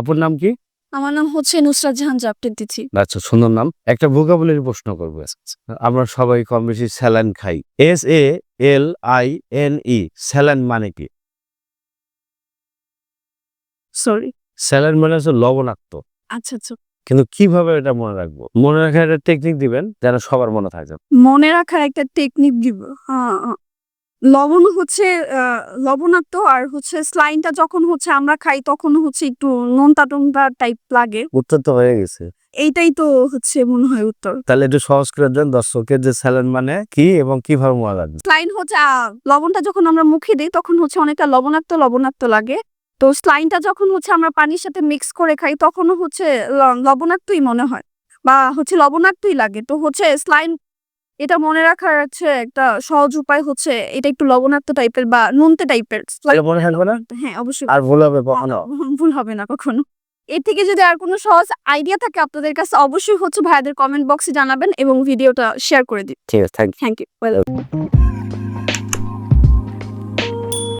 আপনার নাম কি? আমার নাম হচ্ছে নুসরাত জাহান জাপটের দিচ্ছি। আচ্ছা সুন্দর নাম। একটা ভোকাবুলারি প্রশ্ন করব আমরা সবাই কম বেশি স্যালাইন খাই। S A L I N E saline মানে কি? সরি স্যালাইন মানে হচ্ছে লবণাক্ত। আচ্ছা আচ্ছা। কিন্তু কীভাবে এটা মনে রাখব? মনে রাখার একটা টেকনিক দিবেন যেন সবার মনে থাকে। মনে রাখার একটা টেকনিক দিব। হ্যাঁ। লবণ হচ্ছে লবণাক্ত আর হচ্ছে স্লাইনটা যখন হচ্ছে আমরা খাই তখন হচ্ছে একটু নোনতা টোনতা টাইপ লাগে। উত্তর তো হয়ে গেছে। এইটাই তো হচ্ছে মনে হয় উত্তর। তাহলে একটু সহজ করে দেন দর্শকের যে স্যালাইন মানে কি এবং কীভাবে মনে রাখবে স্লাইন হচ্ছে লবণটা যখন আমরা মুখে দিই তখন হচ্ছে অনেকটা লবণাক্ত লবণাক্ত লাগে। তো স্লাইনটা যখন হচ্ছে আমরা পানির সাথে মিক্স করে খাই তখনও হচ্ছে লবণাক্তই মনে হয় বা হচ্ছে লবণাক্তই লাগে। তো হচ্ছে স্লাইন এটা মনে রাখার হচ্ছে একটা সহজ উপায় হচ্ছে এটা একটু লবণাক্ত টাইপের বা নুনতে টাইপের হ্যাঁ অবশ্যই। আর ভুল হবে কখনো? ভুল হবে না কখনো। এর থেকে যদি আর কোনো সহজ আইডিয়া থাকে আপনাদের কাছে অবশ্যই হচ্ছে ভাইয়াদের কমেন্ট বক্সে জানাবেন এবং ভিডিওটা শেয়ার করে দিন ঠিক আছে থ্যাংক থ্যাংক ইউ